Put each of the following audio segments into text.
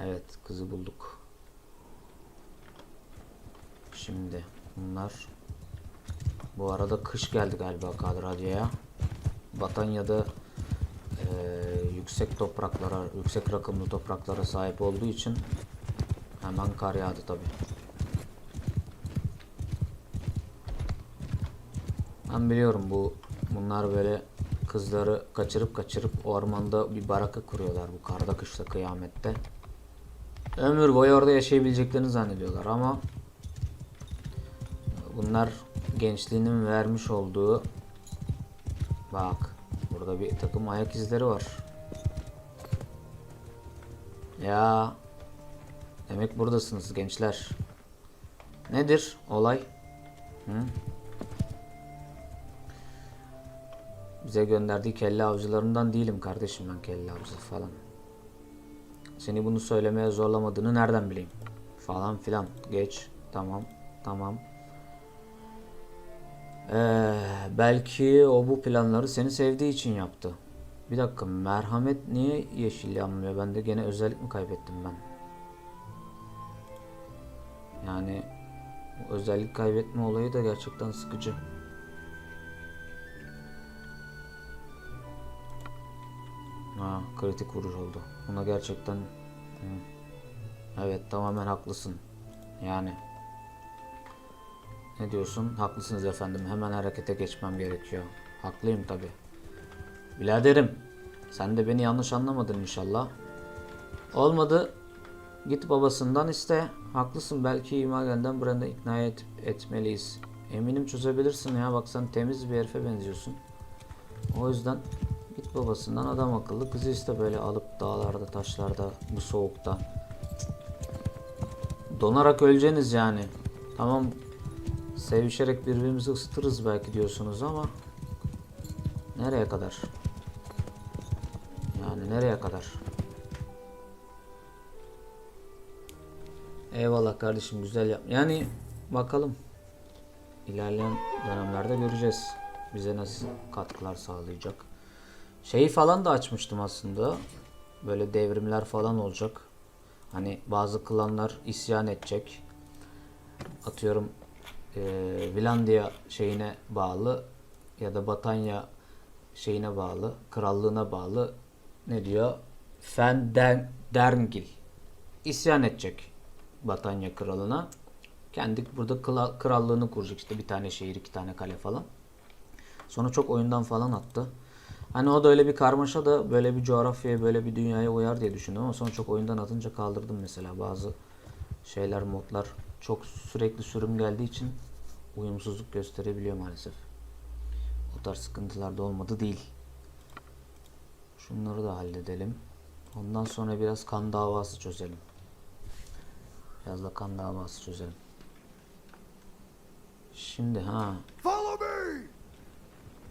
Evet kızı bulduk. Şimdi bunlar bu arada kış geldi galiba Kadradya'ya. Batanya'da eee, yüksek topraklara, yüksek rakımlı topraklara sahip olduğu için hemen kar yağdı tabi. Ben biliyorum bu bunlar böyle kızları kaçırıp kaçırıp ormanda bir baraka kuruyorlar bu karda kışta kıyamette. Ömür boyu orada yaşayabileceklerini zannediyorlar ama bunlar gençliğinin vermiş olduğu bak burada bir takım ayak izleri var. Ya demek buradasınız gençler. Nedir olay? Hı? Bize gönderdiği kelle avcılarından değilim kardeşim ben kelle avcısı falan. Seni bunu söylemeye zorlamadığını nereden bileyim? Falan filan. Geç. Tamam. Tamam. Ee, belki o bu planları seni sevdiği için yaptı. Bir dakika merhamet niye yeşil yanmıyor? Ben de gene özellik mi kaybettim ben? Yani özellik kaybetme olayı da gerçekten sıkıcı. Ha, kritik vuruş oldu. Buna gerçekten Hı. Evet tamamen haklısın. Yani ne diyorsun? Haklısınız efendim. Hemen harekete geçmem gerekiyor. Haklıyım tabi. Biraderim sen de beni yanlış anlamadın inşallah. Olmadı. Git babasından iste. Haklısın belki Imagen'den Brand'a ikna et, etmeliyiz. Eminim çözebilirsin ya. Bak sen temiz bir herife benziyorsun. O yüzden babasından adam akıllı kızı iste böyle alıp dağlarda taşlarda bu soğukta. Donarak öleceğiniz yani. Tamam sevişerek birbirimizi ısıtırız belki diyorsunuz ama nereye kadar? Yani nereye kadar? Eyvallah kardeşim güzel yap. Yani bakalım. İlerleyen dönemlerde göreceğiz. Bize nasıl katkılar sağlayacak. Şeyi falan da açmıştım aslında. Böyle devrimler falan olacak. Hani bazı klanlar isyan edecek. Atıyorum eee Vilandia şeyine bağlı ya da Batanya şeyine bağlı, krallığına bağlı ne diyor? Fenderngil isyan edecek Batanya kralına. Kendi burada kla- krallığını kuracak işte bir tane şehir, iki tane kale falan. Sonra çok oyundan falan attı. Hani o da öyle bir karmaşa da böyle bir coğrafyaya, böyle bir dünyaya uyar diye düşündüm ama sonra çok oyundan atınca kaldırdım mesela. Bazı şeyler, modlar çok sürekli sürüm geldiği için uyumsuzluk gösterebiliyor maalesef. O tarz sıkıntılar da olmadı değil. Şunları da halledelim. Ondan sonra biraz kan davası çözelim. Biraz da kan davası çözelim. Şimdi ha!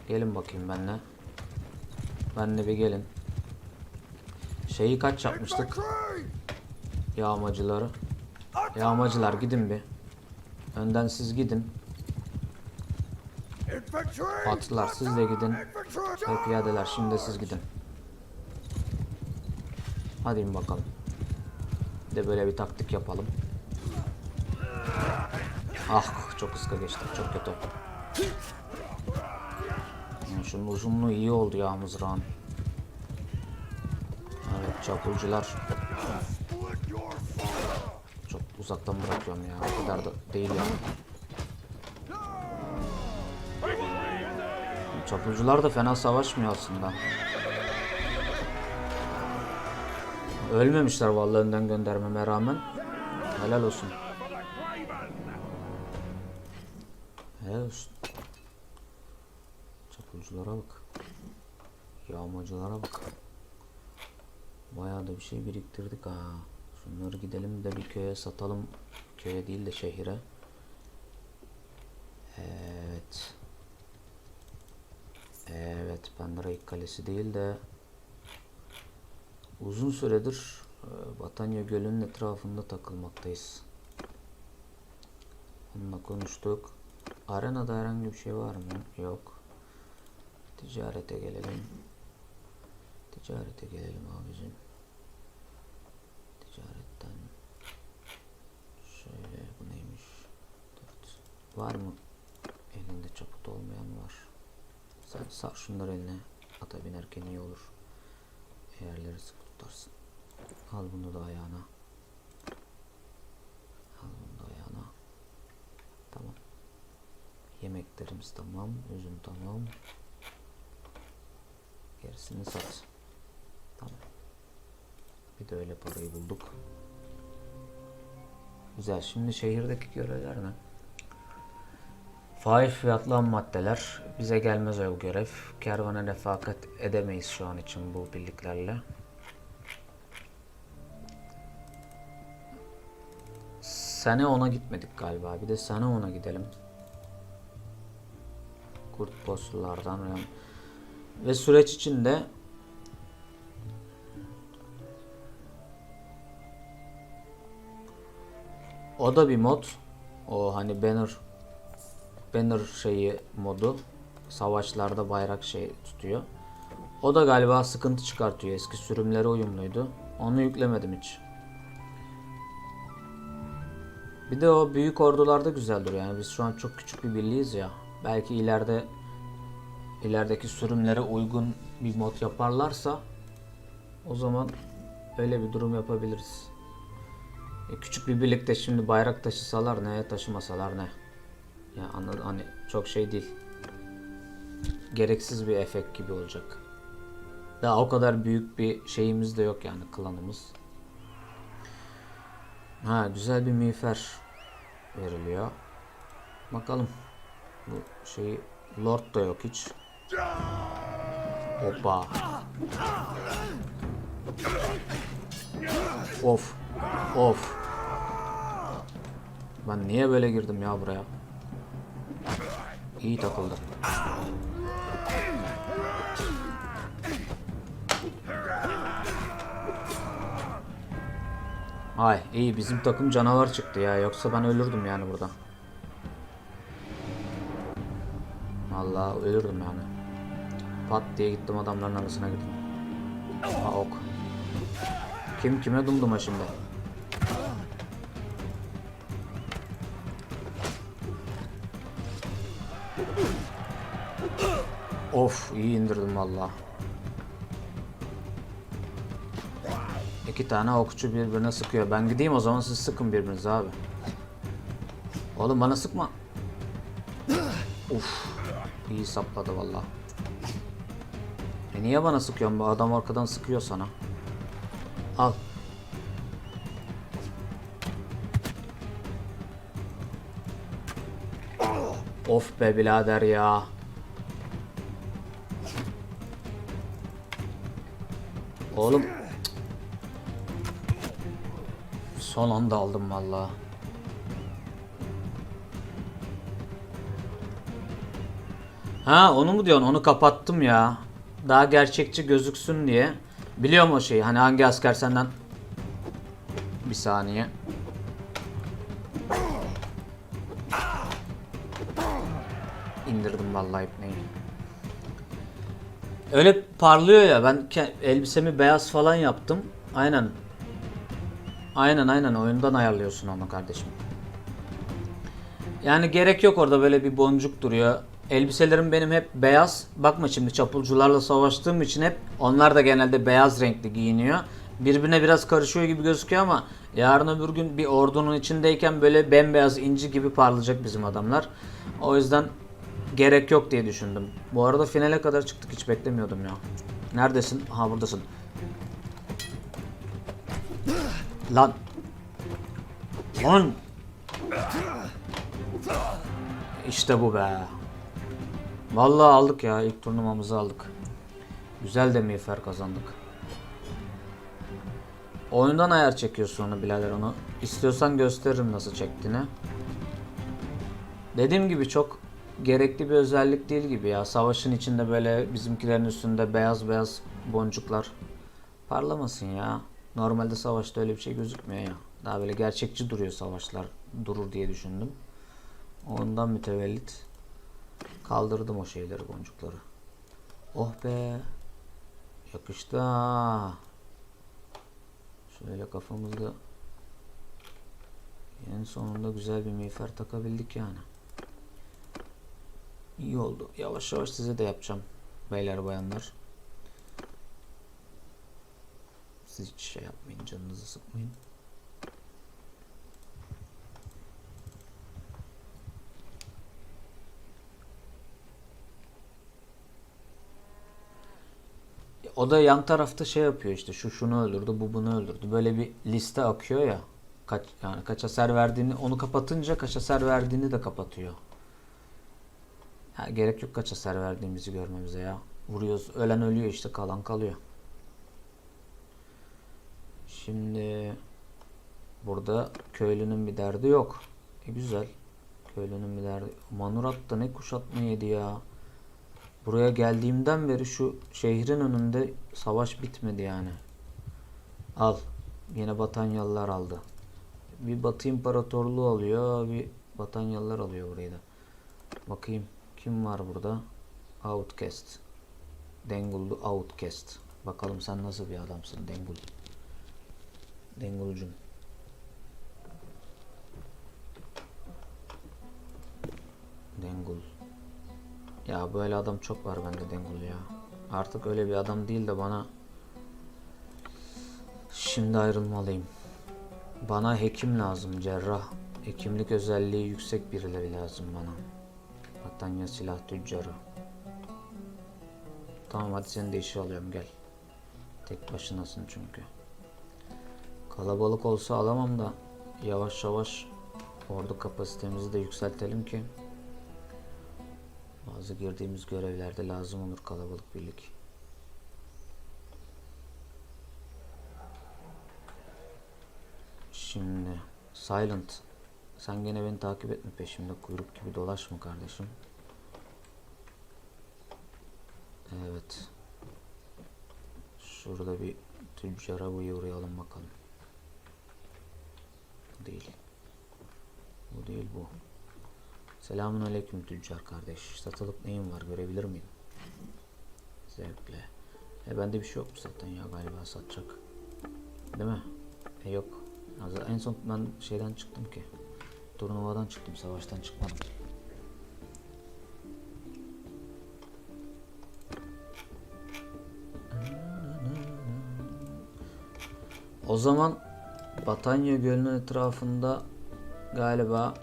Gelin bakayım benle. Benle bir gelin. Şeyi kaç yapmıştık? Yağmacıları. Yağmacılar gidin bir. Önden siz gidin. Atlılar siz de gidin. Ve piyadeler şimdi de siz gidin. Hadi in bakalım. Bir de böyle bir taktik yapalım. Ah çok ıska geçtik çok kötü. Şunun uzunluğu iyi oldu ya mızrağın. Evet çapulcular çok uzaktan bırakıyorum ya. O kadar da değil yani. Çapulcular da fena savaşmıyor aslında. Ölmemişler vallahi önden göndermeme rağmen. Helal olsun. Helal olsun. Çapulculara bak. Yağmacılara bak. Bayağı da bir şey biriktirdik ha. Şunları gidelim de bir köye satalım. Köye değil de şehire. Evet. Evet, Pendrake Kalesi değil de uzun süredir e, Batanya Gölü'nün etrafında takılmaktayız. Onunla konuştuk. Arenada herhangi bir şey var mı? Yok. Ticarete gelelim. Ticarete gelelim abicim. Ticaretten şöyle bu neymiş? Dört. Var mı? Elinde çaput olmayan var. Sen sar şunları eline. Ata binerken iyi olur. Eğerleri sıkı tutarsın. Al bunu da ayağına. Al bunu da ayağına. Tamam. Yemeklerimiz tamam. Üzüm tamam. Gerisini sat. Tamam. Bir de öyle parayı bulduk. Güzel. Şimdi şehirdeki görevler ne? Fahiş fiyatlı maddeler. Bize gelmez o görev. Kervana refakat edemeyiz şu an için bu birliklerle. Sene ona gitmedik galiba. Bir de sene ona gidelim. Kurt postlardan ve süreç içinde o da bir mod. O hani banner banner şeyi modu savaşlarda bayrak şey tutuyor. O da galiba sıkıntı çıkartıyor. Eski sürümlere uyumluydu. Onu yüklemedim hiç. Bir de o büyük ordularda güzel duruyor. Yani biz şu an çok küçük bir birliğiz ya. Belki ileride ilerideki sürümlere uygun bir mod yaparlarsa o zaman öyle bir durum yapabiliriz. E, küçük bir birlikte şimdi bayrak taşısalar ne, taşımasalar ne. Ya anladın hani çok şey değil. Gereksiz bir efekt gibi olacak. Daha o kadar büyük bir şeyimiz de yok yani klanımız. Ha güzel bir miğfer veriliyor. Bakalım. Bu şeyi Lord da yok hiç. Hoppa. Of. Of. Ben niye böyle girdim ya buraya? İyi takıldı. Ay iyi bizim takım canavar çıktı ya yoksa ben ölürdüm yani burada. Vallahi ölürdüm yani. Pat diye gittim adamların arasına girdim. Ha ok. Kim kime dumduma şimdi? Of iyi indirdim valla. İki tane okçu birbirine sıkıyor. Ben gideyim o zaman siz sıkın birbirinize abi. Oğlum bana sıkma. Uf. İyi sapladı valla. Niye bana sıkıyorsun? Bu adam arkadan sıkıyor sana. Al. Of be birader ya. Oğlum. Son anda aldım valla. Ha onu mu diyorsun? Onu kapattım ya. Daha gerçekçi gözüksün diye. Biliyorum o şeyi. Hani hangi asker senden... Bir saniye. İndirdim vallahi ipneyi. Öyle parlıyor ya ben elbisemi beyaz falan yaptım. Aynen. Aynen aynen oyundan ayarlıyorsun onu kardeşim. Yani gerek yok orada böyle bir boncuk duruyor. Elbiselerim benim hep beyaz. Bakma şimdi çapulcularla savaştığım için hep onlar da genelde beyaz renkli giyiniyor. Birbirine biraz karışıyor gibi gözüküyor ama yarın öbür gün bir ordunun içindeyken böyle bembeyaz inci gibi parlayacak bizim adamlar. O yüzden gerek yok diye düşündüm. Bu arada finale kadar çıktık hiç beklemiyordum ya. Neredesin? Ha buradasın. Lan. Lan. İşte bu be. Vallahi aldık ya ilk turnuvamızı aldık. Güzel de miğfer kazandık. Oyundan ayar çekiyorsun onu birader onu. İstiyorsan gösteririm nasıl çektiğini. Dediğim gibi çok gerekli bir özellik değil gibi ya. Savaşın içinde böyle bizimkilerin üstünde beyaz beyaz boncuklar parlamasın ya. Normalde savaşta öyle bir şey gözükmüyor ya. Daha böyle gerçekçi duruyor savaşlar durur diye düşündüm. Ondan mütevellit kaldırdım o şeyleri boncukları. Oh be. Yakıştı ha. Şöyle kafamızda en sonunda güzel bir miğfer takabildik yani. İyi oldu. Yavaş yavaş size de yapacağım. Beyler bayanlar. Siz hiç şey yapmayın. Canınızı sıkmayın. O da yan tarafta şey yapıyor işte şu şunu öldürdü bu bunu öldürdü. Böyle bir liste akıyor ya. Kaç yani kaç hasar verdiğini onu kapatınca kaç hasar verdiğini de kapatıyor. Ya gerek yok kaç hasar verdiğimizi görmemize ya. Vuruyoruz ölen ölüyor işte kalan kalıyor. Şimdi burada köylünün bir derdi yok. E güzel. Köylünün bir derdi. Manurat da ne kuşatma yedi ya. Buraya geldiğimden beri şu şehrin önünde savaş bitmedi yani. Al. Yine Batanyalılar aldı. Bir Batı İmparatorluğu alıyor. Bir Batanyalılar alıyor burayı da. Bakayım. Kim var burada? Outcast. Dengullu Outcast. Bakalım sen nasıl bir adamsın Dengul. Dengulcum. Dengul. Ya böyle adam çok var bende Dengul ya. Artık öyle bir adam değil de bana şimdi ayrılmalıyım. Bana hekim lazım, cerrah. Hekimlik özelliği yüksek birileri lazım bana. Batanya silah tüccarı. Tamam hadi seni de işe alıyorum gel. Tek başınasın çünkü. Kalabalık olsa alamam da yavaş yavaş ordu kapasitemizi de yükseltelim ki bazı girdiğimiz görevlerde lazım olur kalabalık birlik. Şimdi Silent sen gene beni takip etme peşimde kuyruk gibi dolaşma kardeşim. Evet. Şurada bir tüccara uğrayalım bakalım. Bu değil. Bu değil bu. Selamun aleyküm tüccar kardeş. Satılık neyin var görebilir miyim? Zevkle. E bende bir şey yok zaten ya galiba satacak. Değil mi? E yok. En son ben şeyden çıktım ki. Turnuvadan çıktım savaştan çıkmadım. O zaman Batanya Gölü'nün etrafında galiba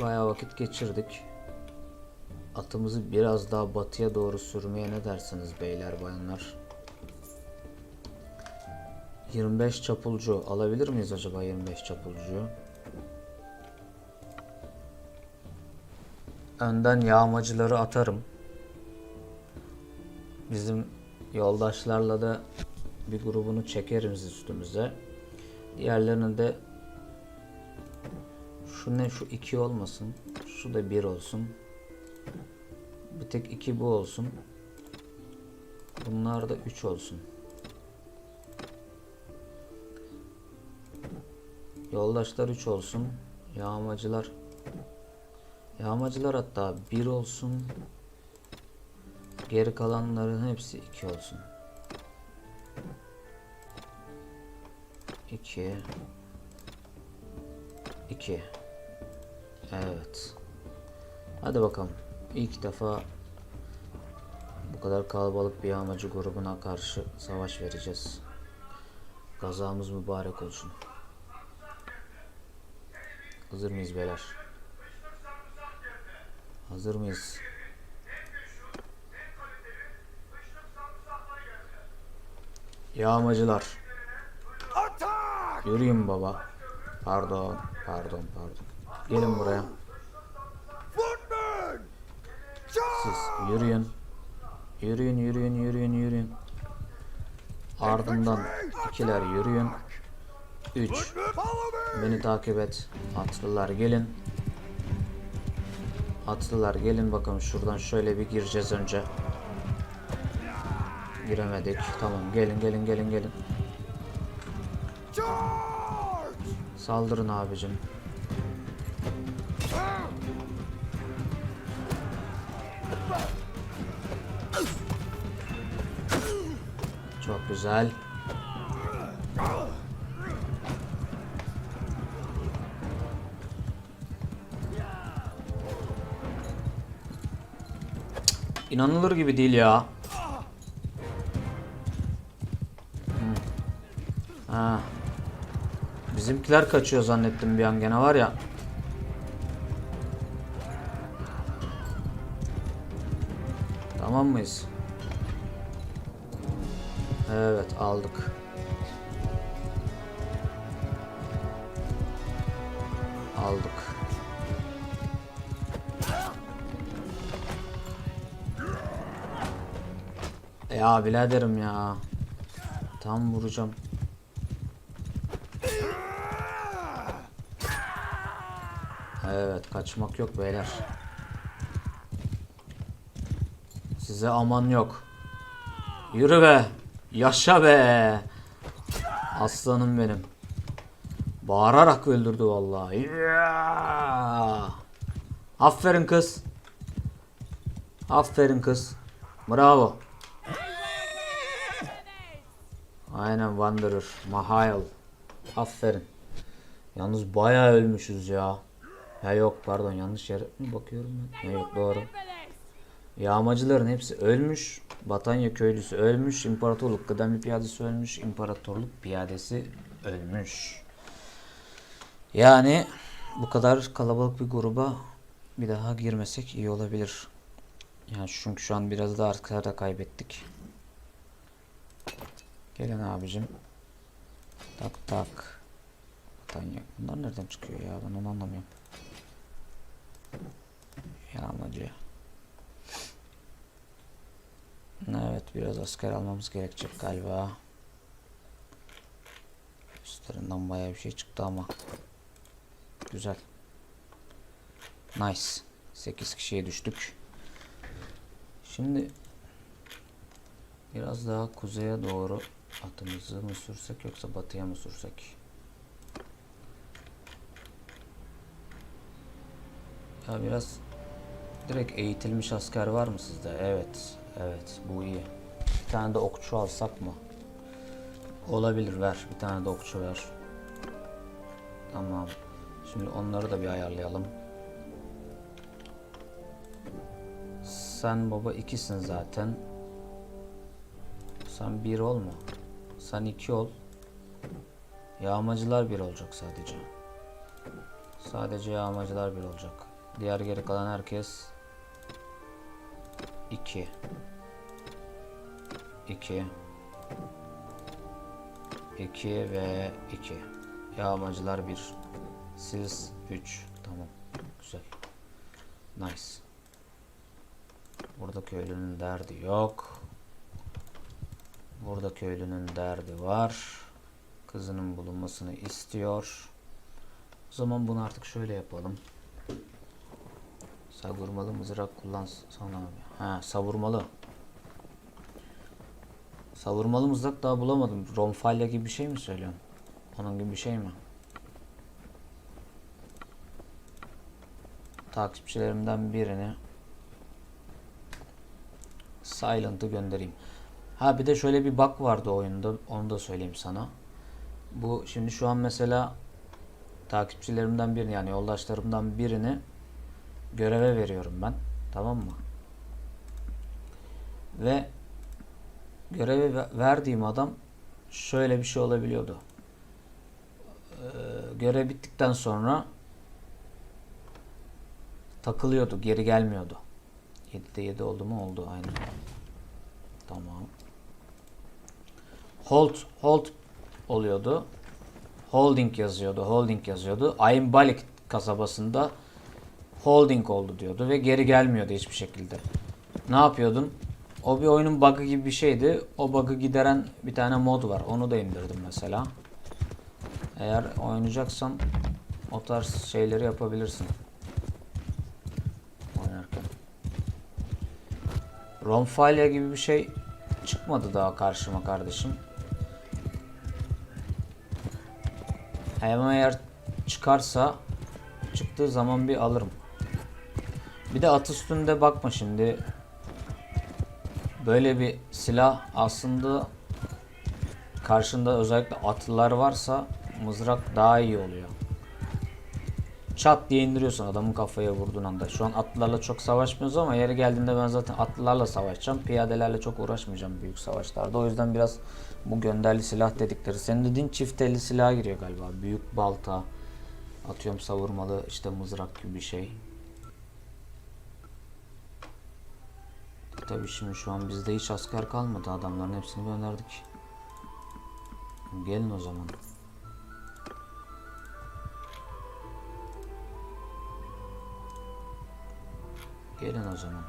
bayağı vakit geçirdik. Atımızı biraz daha batıya doğru sürmeye ne dersiniz beyler bayanlar? 25 çapulcu alabilir miyiz acaba 25 çapulcuyu? Önden yağmacıları atarım. Bizim yoldaşlarla da bir grubunu çekeriz üstümüze. Diğerlerini de şu ne şu 2 olmasın. Şu da 1 olsun. Bir tek 2 bu olsun. Bunlar da 3 olsun. Yoldaşlar 3 olsun. Yağmacılar Yağmacılar hatta 1 olsun. Geri kalanların hepsi 2 olsun. 2 2 Evet. Hadi bakalım. İlk defa bu kadar kalabalık bir yağmacı grubuna karşı savaş vereceğiz. Gazamız mübarek olsun. Hazır mıyız beyler? Hazır mıyız? Yağmacılar. Yürüyün baba. Pardon, pardon, pardon. Gelin buraya. Siz yürüyün. Yürüyün, yürüyün, yürüyün, yürüyün. Ardından ikiler yürüyün. Üç. Beni takip et. Atlılar gelin. Atlılar gelin bakalım şuradan şöyle bir gireceğiz önce. Giremedik. Tamam gelin gelin gelin gelin. Saldırın abicim. Çok güzel. İnanılır gibi değil ya. Ha. Bizimkiler kaçıyor zannettim bir an gene var ya. Mıyız? Evet aldık. Aldık. Ya biraderim ya. Tam vuracağım. Evet kaçmak yok beyler. Size aman yok. Yürü be. Yaşa be. Aslanım benim. Bağırarak öldürdü vallahi. Ya! Aferin kız. Aferin kız. Bravo. Aynen Wanderer. Mahail. Aferin. Yalnız bayağı ölmüşüz ya. Ya yok pardon yanlış yere mi bakıyorum ben? Ya yok doğru. Yağmacıların hepsi ölmüş. Batanya köylüsü ölmüş. İmparatorluk kıdemli piyadesi ölmüş. İmparatorluk piyadesi ölmüş. Yani bu kadar kalabalık bir gruba bir daha girmesek iyi olabilir. Yani çünkü şu an biraz da arkada kaybettik. Gelin abicim. Tak tak. Batanya. Bunlar nereden çıkıyor ya? Ben onu anlamıyorum. Yağmacı. Evet biraz asker almamız gerekecek galiba. Üstlerinden bayağı bir şey çıktı ama. Güzel. Nice. 8 kişiye düştük. Şimdi biraz daha kuzeye doğru atımızı mı sürsek yoksa batıya mı sürsek? Ya biraz direkt eğitilmiş asker var mı sizde? Evet. Evet bu iyi. Bir tane de okçu alsak mı? Olabilir ver. Bir tane de okçu ver. Tamam. Şimdi onları da bir ayarlayalım. Sen baba ikisin zaten. Sen bir olma. Sen iki ol. Yağmacılar bir olacak sadece. Sadece yağmacılar bir olacak. Diğer geri kalan herkes 2 2 2 ve 2 Yağmacılar 1 Siz 3 Tamam. Güzel. Nice. Burada köylünün derdi yok. Burada köylünün derdi var. Kızının bulunmasını istiyor. O zaman bunu artık şöyle yapalım. Savurmalı mızrak kullansana abi. Ha savurmalı. Savurmalı mızrak daha bulamadım. Ronfalya gibi bir şey mi söylüyorsun? Onun gibi bir şey mi? Takipçilerimden birini Silent'ı göndereyim. Ha bir de şöyle bir bug vardı oyunda. Onu da söyleyeyim sana. Bu şimdi şu an mesela takipçilerimden birini yani yoldaşlarımdan birini göreve veriyorum ben. Tamam mı? Ve görevi ve- verdiğim adam şöyle bir şey olabiliyordu. Ee, görev bittikten sonra takılıyordu, geri gelmiyordu. 7'de 7 oldu mu? Oldu aynen. Tamam. Hold, hold oluyordu. Holding yazıyordu, holding yazıyordu. Aymbalik kasabasında holding oldu diyordu ve geri gelmiyordu hiçbir şekilde. Ne yapıyordun? O bir oyunun bug'ı gibi bir şeydi. O bug'ı gideren bir tane mod var. Onu da indirdim mesela. Eğer oynayacaksan o tarz şeyleri yapabilirsin. Oynarken. Romfalya gibi bir şey çıkmadı daha karşıma kardeşim. Ama eğer çıkarsa çıktığı zaman bir alırım. Bir de at üstünde bakma şimdi. Böyle bir silah aslında karşında özellikle atlılar varsa mızrak daha iyi oluyor. çat diye indiriyorsun adamın kafaya vurduğun anda. Şu an atlılarla çok savaşmıyoruz ama yeri geldiğinde ben zaten atlılarla savaşacağım. Piyadelerle çok uğraşmayacağım büyük savaşlarda. O yüzden biraz bu gönderli silah dedikleri. Senin dediğin çift elli silah giriyor galiba. Büyük balta, atıyorum savurmalı işte mızrak gibi bir şey. Tabii şimdi şu an bizde hiç asker kalmadı. Adamların hepsini gönderdik. Gelin o zaman. Gelin o zaman.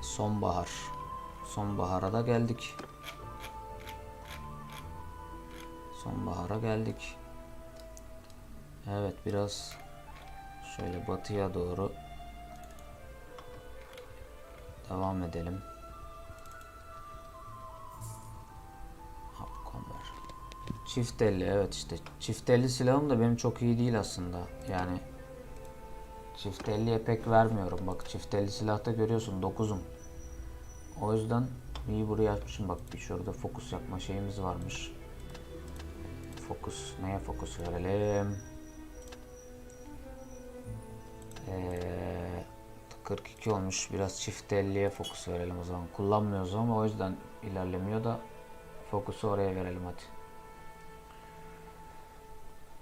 Sonbahar. Sonbahara da geldik. Sonbahara geldik. Evet biraz şöyle batıya doğru devam edelim. Konver. Çift elli evet işte. Çift elli silahım da benim çok iyi değil aslında. Yani çift elliye pek vermiyorum. Bak çift elli silahta görüyorsun 9'um. O yüzden iyi buraya açmışım. Bak bir şurada fokus yapma şeyimiz varmış. Fokus. Neye fokus verelim? Ee, 42 olmuş. Biraz çift 50'ye fokus verelim o zaman. Kullanmıyoruz ama o yüzden ilerlemiyor da fokusu oraya verelim hadi.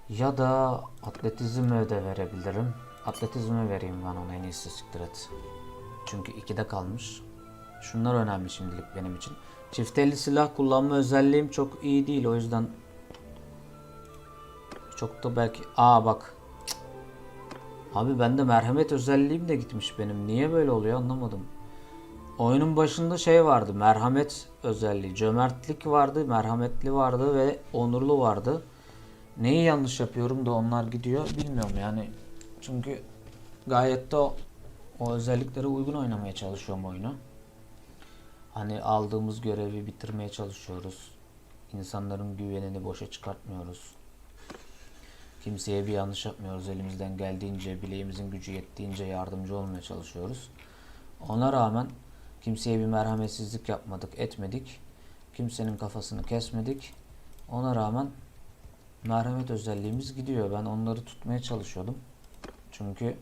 Ya da atletizme de verebilirim. Atletizme vereyim ben ona en iyisi siktir et. Çünkü 2'de kalmış. Şunlar önemli şimdilik benim için. Çift elli silah kullanma özelliğim çok iyi değil o yüzden çok da belki aa bak. Abi bende merhamet özelliğim de gitmiş benim. Niye böyle oluyor anlamadım. Oyunun başında şey vardı merhamet özelliği. Cömertlik vardı merhametli vardı ve onurlu vardı. Neyi yanlış yapıyorum da onlar gidiyor bilmiyorum yani. Çünkü gayet de o, o özelliklere uygun oynamaya çalışıyorum oyunu. Hani aldığımız görevi bitirmeye çalışıyoruz. İnsanların güvenini boşa çıkartmıyoruz. Kimseye bir yanlış yapmıyoruz. Elimizden geldiğince, bileğimizin gücü yettiğince yardımcı olmaya çalışıyoruz. Ona rağmen kimseye bir merhametsizlik yapmadık, etmedik. Kimsenin kafasını kesmedik. Ona rağmen merhamet özelliğimiz gidiyor. Ben onları tutmaya çalışıyordum. Çünkü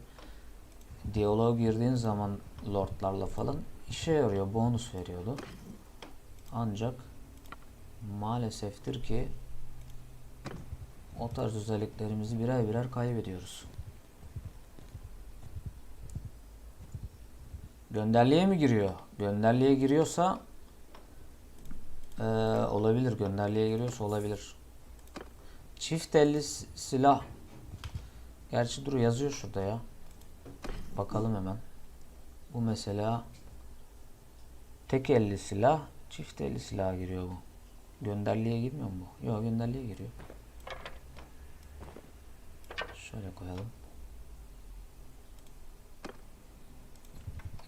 diyaloğa girdiğin zaman lordlarla falan işe yarıyor, bonus veriyordu. Ancak maaleseftir ki o tarz özelliklerimizi birer birer kaybediyoruz. Gönderliğe mi giriyor? Gönderliğe giriyorsa eee, olabilir. Gönderliğe giriyorsa olabilir. Çift elli silah. Gerçi dur yazıyor şurada ya. Bakalım hemen. Bu mesela tek elli silah, çift elli silah giriyor bu. Gönderliğe girmiyor mu bu? Yok gönderliğe giriyor. Şöyle koyalım.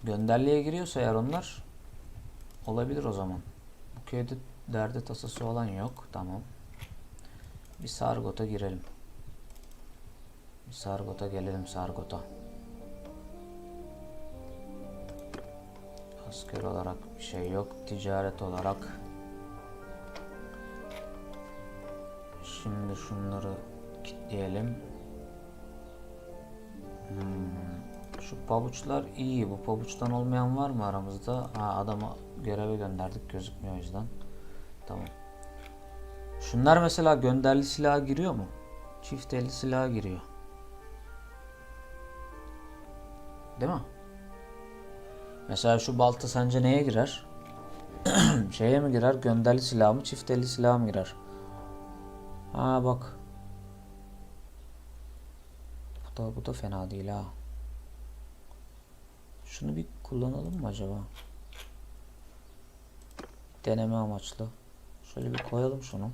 Gönderliğe giriyorsa eğer onlar olabilir o zaman. Bu köyde derdi tasası olan yok. Tamam. Bir Sargot'a girelim. Bir Sargot'a gelelim Sargot'a. Asker olarak bir şey yok. Ticaret olarak. Şimdi şunları kilitleyelim. Hmm. Şu pabuçlar iyi. Bu pabuçtan olmayan var mı aramızda? Ha adama göreve gönderdik gözükmüyor o yüzden. Tamam. Şunlar mesela gönderli silaha giriyor mu? Çift elli silaha giriyor. Değil mi? Mesela şu balta sence neye girer? Şeye mi girer? Gönderli silah mı? Çift elli silah mı girer? Ha bak. Da, bu da fena değil ha. Şunu bir kullanalım mı acaba? Deneme amaçlı. Şöyle bir koyalım şunu.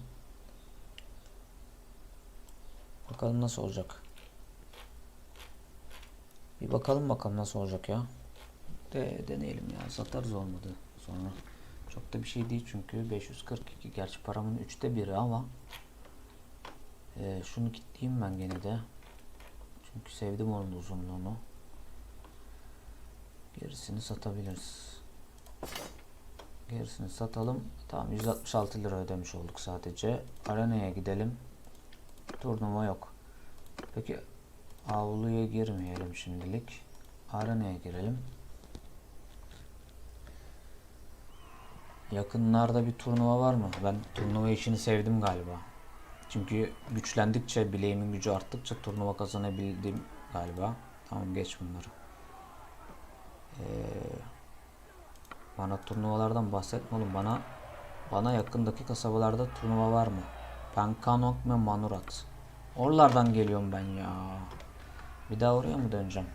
Bakalım nasıl olacak. Bir bakalım bakalım nasıl olacak ya. De, deneyelim ya. Satarız olmadı sonra. Çok da bir şey değil çünkü 542. Gerçi paramın üçte biri ama e, şunu kilitleyeyim ben gene de. Çünkü sevdim onun uzunluğunu. Gerisini satabiliriz. Gerisini satalım. Tamam 166 lira ödemiş olduk sadece. Arena'ya gidelim. Turnuva yok. Peki avluya girmeyelim şimdilik. Arenaya girelim. Yakınlarda bir turnuva var mı? Ben turnuva işini sevdim galiba. Çünkü güçlendikçe, bileğimin gücü arttıkça turnuva kazanabildim galiba. Tamam geç bunları. Ee, bana turnuvalardan bahsetme oğlum. Bana bana yakındaki kasabalarda turnuva var mı? Penkanok ve Manurat. Oralardan geliyorum ben ya. Bir daha oraya mı döneceğim?